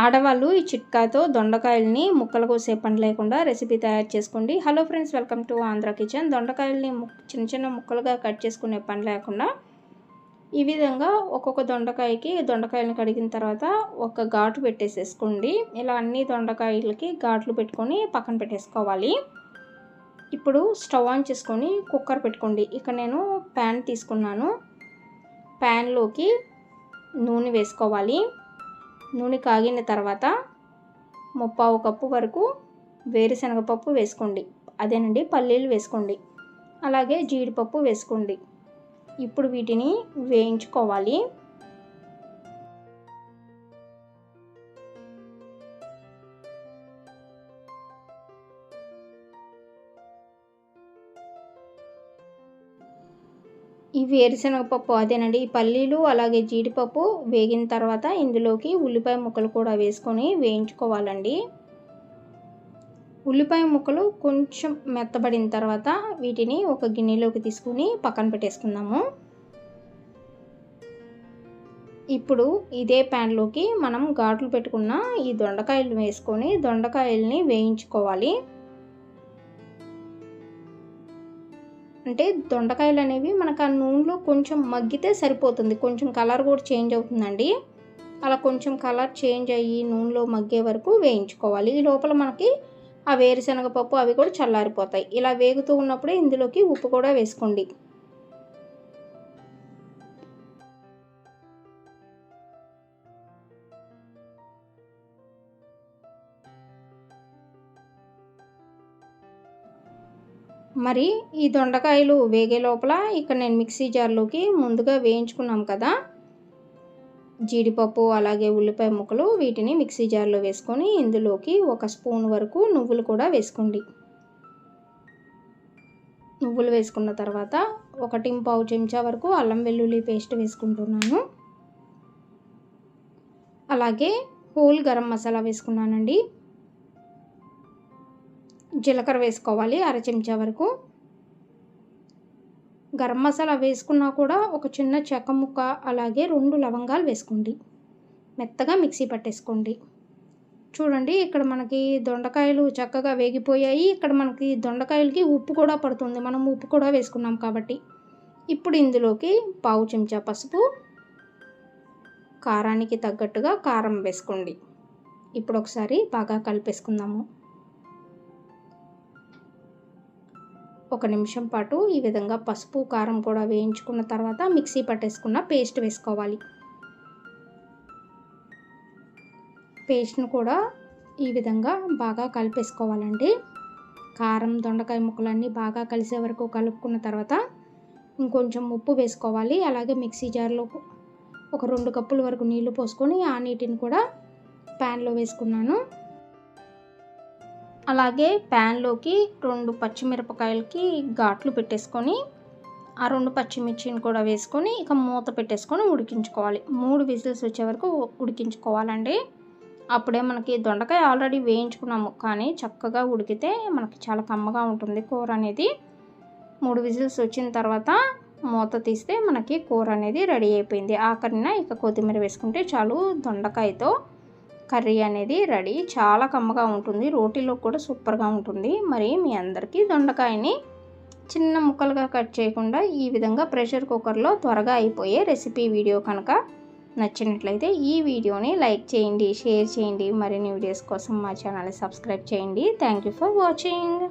ఆడవాళ్ళు ఈ చిట్కాతో దొండకాయల్ని ముక్కలు కోసే పని లేకుండా రెసిపీ తయారు చేసుకోండి. Hello friends welcome to Andhra kitchen. దొండకాయల్ని చిన్న చిన్న ముక్కలుగా కట్ చేసుకునే పని లేకుండా ఈ విధంగా ఒక్కొక్క దొండకాయకి దొండకాయలను కడిగిన తర్వాత ఒక ఘాటు పెట్టేసేసుకోండి. ఇలా అన్ని దొండకాయలకి ఘాట్లు పెట్టుకొని పక్కన పెట్టేసుకోవాలి. ఇప్పుడు స్టవ్ ఆన్ చేసుకొని కుక్కర్ పెట్టుకోండి. ఇక నేను ప్యాన్ తీసుకున్నాను. ప్యాన్లోకి నూనె వేసుకోవాలి. నూనె కాగిన తర్వాత ముప్పావు కప్పు వరకు వేరుశనగపప్పు వేసుకోండి. అదేనండి పల్లీలు వేసుకోండి. అలాగే జీడిపప్పు వేసుకోండి. ఇప్పుడు వీటిని వేయించుకోవాలి. ఈ వేరుశనగపప్పు అదేనండి. ఈ పల్లీలు అలాగే జీడిపప్పు వేగిన తర్వాత ఇందులోకి ఉల్లిపాయ ముక్కలు కూడా వేసుకొని వేయించుకోవాలండి. ఉల్లిపాయ ముక్కలు కొంచెం మెత్తబడిన తర్వాత వీటిని ఒక గిన్నెలోకి తీసుకుని పక్కన పెట్టేసుకుందాము. ఇప్పుడు ఇదే ప్యాన్లోకి మనం ఘాట్లు పెట్టుకున్న ఈ దొండకాయలు వేసుకొని దొండకాయల్ని వేయించుకోవాలి. అంటే దొండకాయలు అనేవి మనకు ఆ నూనెలో కొంచెం మగ్గితే సరిపోతుంది. కొంచెం కలర్ కూడా చేంజ్ అవుతుందండి. అలా కొంచెం కలర్ చేంజ్ అయ్యి నూనెలో మగ్గే వరకు వేయించుకోవాలి. ఈ లోపల మనకి ఆ వేరుశనగపప్పు అవి కూడా చల్లారిపోతాయి. ఇలా వేగుతూ ఉన్నప్పుడే ఇందులోకి ఉప్పు కూడా వేసుకోండి. మరి ఈ దొండకాయలు వేగే లోపల ఇక్కడ నేను మిక్సీ జార్లోకి ముందుగా వేయించుకున్నాం కదా జీడిపప్పు అలాగే ఉల్లిపాయ ముక్కలు వీటిని మిక్సీ జార్లో వేసుకొని ఇందులోకి ఒక స్పూన్ వరకు నువ్వులు కూడా వేసుకోండి. నువ్వులు వేసుకున్న తర్వాత ఒకటి పావు చెంచా వరకు అల్లం వెల్లుల్లి పేస్ట్ వేసుకుంటున్నాను. అలాగే హోల్ గరం మసాలా వేసుకున్నానండి. జీలకర్ర వేసుకోవాలి అర చెంచా వరకు. గరం మసాలా వేసుకున్నా కూడా ఒక చిన్న చెక్క ముక్క అలాగే రెండు లవంగాలు వేసుకోండి. మెత్తగా మిక్సీ పట్టేసుకోండి. చూడండి ఇక్కడ మనకి దొండకాయలు చక్కగా వేగిపోయాయి. ఇక్కడ మనకి దొండకాయలకి ఉప్పు కూడా పడుతుంది. మనం ఉప్పు కూడా వేసుకున్నాం కాబట్టి. ఇప్పుడు ఇందులోకి పావు చెంచా పసుపు కారానికి తగ్గట్టుగా కారం వేసుకోండి. ఇప్పుడు ఒకసారి బాగా కలిపేసుకుందాము. ఒక నిమిషం పాటు ఈ విధంగా పసుపు కారం కూడా వేయించుకున్న తర్వాత మిక్సీ పట్టేసుకున్న పేస్ట్ వేసుకోవాలి. పేస్ట్ను కూడా ఈ విధంగా బాగా కలిపేసుకోవాలండి. కారం దొండకాయ ముక్కలన్నీ బాగా కలిసే వరకు కలుపుకున్న తర్వాత ఇంకొంచెం ఉప్పు వేసుకోవాలి. అలాగే మిక్సీ జార్లో ఒక రెండు కప్పుల వరకు నీళ్ళు పోసుకొని ఆ నీటిని కూడా ప్యాన్లో వేసుకున్నాను. అలాగే ప్యాన్లోకి రెండు పచ్చిమిరపకాయలకి ఘాట్లు పెట్టేసుకొని ఆ రెండు పచ్చిమిర్చిని కూడా వేసుకొని ఇక మూత పెట్టేసుకొని ఉడికించుకోవాలి. మూడు విజిల్స్ వచ్చే వరకు ఉడికించుకోవాలండి. అప్పుడే మనకి దొండకాయ ఆల్రెడీ వేయించుకున్నాము కానీ చక్కగా ఉడికితే మనకి చాలా కమ్మగా ఉంటుంది కూర అనేది. మూడు విజిల్స్ వచ్చిన తర్వాత మూత తీస్తే మనకి కూర అనేది రెడీ అయిపోయింది. ఆఖరిన ఇక కొత్తిమీర వేసుకుంటే చాలు దొండకాయతో కర్రీ అనేది రెడీ. చాలా కమ్మగా ఉంటుంది. రోటీలో కూడా సూపర్గా ఉంటుంది. మరి మీ అందరికీ దొండకాయని చిన్న ముక్కలుగా కట్ చేయకుండా ఈ విధంగా ప్రెషర్ కుక్కర్లో త్వరగా అయిపోయే రెసిపీ వీడియో కనుక నచ్చినట్లయితే ఈ వీడియోని లైక్ చేయండి షేర్ చేయండి. మరిన్ని వీడియోస్ కోసం మా ఛానల్ని సబ్స్క్రైబ్ చేయండి. Thank you for watching.